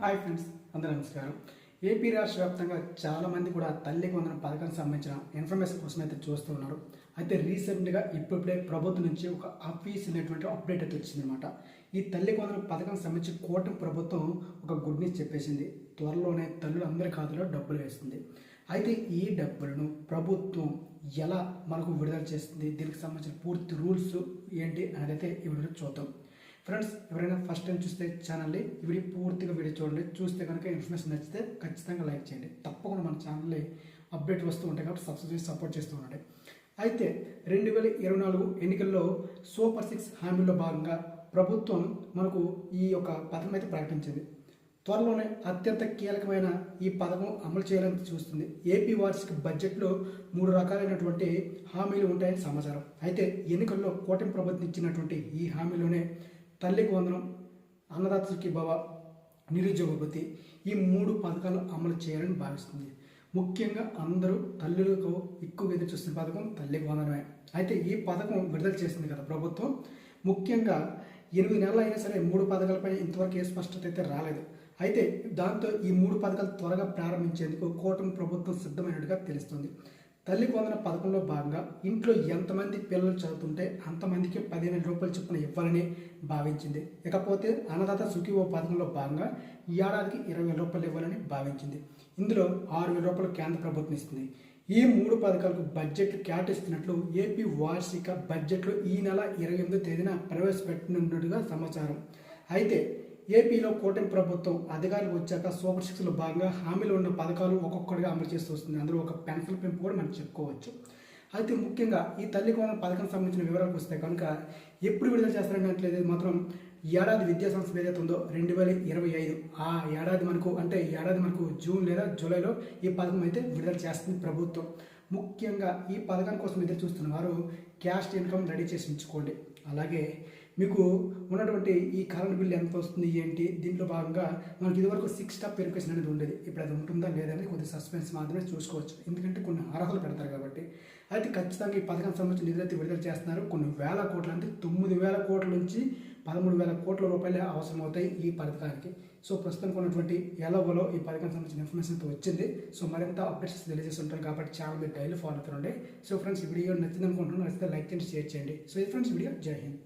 Hi friends అందరూ నమస్కారం. AP రాష్ట్ర వ్యాప్తంగా చాలామంది కూడా తల్లికి వందన పథకానికి సంబంధించిన ఇన్ఫర్మేషన్ కోసం అయితే చూస్తూ ఉన్నారు. అయితే రీసెంట్గా ఇప్పుడే ప్రభుత్వం నుంచి ఒక ఆఫీస్ అనేటువంటి అప్డేట్ అయితే వచ్చిందనమాట ఈ తల్లికి వందన పథకానికి సంబంధించి కూటమి ప్రభుత్వం ఒక గుడ్ న్యూస్ చెప్పేసింది. త్వరలోనే తల్లులు అందరి ఖాతాలో డబ్బులు వేస్తుంది. అయితే ఈ డబ్బులను ప్రభుత్వం ఎలా మనకు విడుదల చేస్తుంది? దీనికి సంబంధించిన పూర్తి రూల్స్ ఏంటి? అనేది అయితే ఈ వీడియో చూద్దాం. ఫ్రెండ్స్ ఎవరైనా ఫస్ట్ టైం చూస్తే ఛానల్ని ఇవి పూర్తిగా వీడియో చూడండి. చూస్తే కనుక ఇన్ఫర్మేషన్ నచ్చితే ఖచ్చితంగా లైక్ చేయండి. తప్పకుండా మన ఛానల్ని అప్డేట్ వస్తూ ఉంటాయి కాబట్టి సబ్స్క్రైబ్ సపోర్ట్ చేస్తూ ఉండండి. అయితే రెండు వేల ఇరవై నాలుగు ఎన్నికల్లో సూపర్ సిక్స్ హామీల్లో భాగంగా ప్రభుత్వం మనకు ఈ యొక్క పథకం అయితే ప్రకటించింది. త్వరలోనే అత్యంత కీలకమైన ఈ పథకం అమలు చేయాలని చూస్తుంది. ఏపీ వార్షిక బడ్జెట్లో మూడు రకాలైనటువంటి హామీలు ఉంటాయని సమాచారం. అయితే ఎన్నికల్లో కూటమి ప్రభుత్వం ఇచ్చినటువంటి ఈ హామీలోనే తల్లికి వందనం అన్నదాతకి భవ నిరుద్యోగ భృతి ఈ మూడు పథకాలు అమలు చేయాలని భావిస్తుంది. ముఖ్యంగా అందరూ తల్లులకు ఎక్కువ ఎదురు చూస్తున్న పథకం తల్లికి వందనమే. అయితే ఈ పథకం విడుదల చేసింది కదా ప్రభుత్వం. ముఖ్యంగా ఎనిమిది నెలలు అయినా సరే మూడు పథకాలపై ఇంతవరకు ఏ స్పష్టత అయితే రాలేదు. అయితే దాంతో ఈ మూడు పథకాలు త్వరగా ప్రారంభించేందుకు కూటమి ప్రభుత్వం సిద్ధమైనట్టుగా తెలుస్తుంది. తల్లి పొందిన పథకంలో భాగంగా ఇంట్లో ఎంతమంది పిల్లలు చదువుతుంటే అంతమందికి పదిహేను రూపాయలు చొప్పున ఇవ్వాలని భావించింది. ఇకపోతే అన్నదాత సుఖీవో పథకంలో భాగంగా ఈ ఏడాదికి ఇరవై వేల రూపాయలు ఇవ్వాలని భావించింది. ఇందులో ఆరు వేల రూపాయలు కేంద్ర ప్రభుత్వం ఇస్తుంది. ఈ మూడు పథకాలకు బడ్జెట్ కేటాయిస్తున్నట్లు ఏపీ వార్షిక బడ్జెట్లో ఈ నెల ఇరవై ఎనిమిదో తేదీన ప్రవేశపెట్టనున్నట్టుగా సమాచారం. అయితే ఏపీలో కూటమి ప్రభుత్వం అధికారులకు వచ్చాక సూపర్ సిక్స్లో భాగంగా హామీలో ఉన్న పథకాలు ఒక్కొక్కటిగా అమలు చేస్తూ వస్తుంది. అందులో ఒక పెన్షన్ పెంపు కూడా మనం చెప్పుకోవచ్చు. అయితే ముఖ్యంగా ఈ తల్లి కోన పథకం సంబంధించిన వివరాలకు వస్తే కనుక ఎప్పుడు విడుదల చేస్తారన్నట్లయితే మాత్రం ఏడాది విద్యా సంవత్సరం ఏదైతే ఉందో రెండు వేల ఇరవై ఐదు. ఆ ఏడాది మనకు అంటే ఏడాది మనకు జూన్ లేదా జూలైలో ఈ పథకం అయితే విడుదల చేస్తుంది ప్రభుత్వం. ముఖ్యంగా ఈ పథకం కోసం ఎదురు చూస్తున్న వారు క్యాస్ట్ ఇన్కమ్ రెడీ చేసి ఉంచుకోండి. అలాగే మీకు ఉన్నటువంటి ఈ కరెంట్ బిల్ ఎంత వస్తుంది ఏంటి? దీంట్లో భాగంగా మనకి ఇదివరకు సిక్స్ స్టాప్ వెరిఫికేషన్ అనేది ఉండేది. ఇప్పుడు అది ఉంటుందా లేదని కొద్దిగా సస్పెన్స్ మాత్రమే చూసుకోవచ్చు. ఎందుకంటే కొన్ని అర్హతలు పెడతారు కాబట్టి. అయితే ఖచ్చితంగా ఈ పథకం సంబంధించి నిధులైతే విడుదల చేస్తున్నారు. కొన్ని వేల కోట్ల అంటే తొమ్మిది వేల కోట్ల నుంచి పదమూడు వేల కోట్ల రూపాయలు అవసరం అవుతాయి ఈ పథకానికి. సో ప్రస్తుతం ఉన్నటువంటి ఎలాగోలో ఈ పథకం సంబంధించిన ఇన్ఫర్మేషన్ అయితే వచ్చింది. సో మరింత అప్డేట్స్ తెలియజేసి ఉంటారు కాబట్టి ఛానల్ మీరు డైలీ ఫాలో అవుతుండే సో ఫ్రెండ్స్ ఈ వీడియో నచ్చింది అనుకుంటున్నాను నచ్చితే లైక్ చేయండి షేర్ చేయండి. సో ఇది ఫ్రెండ్స్ వీడియో. జై హింద్.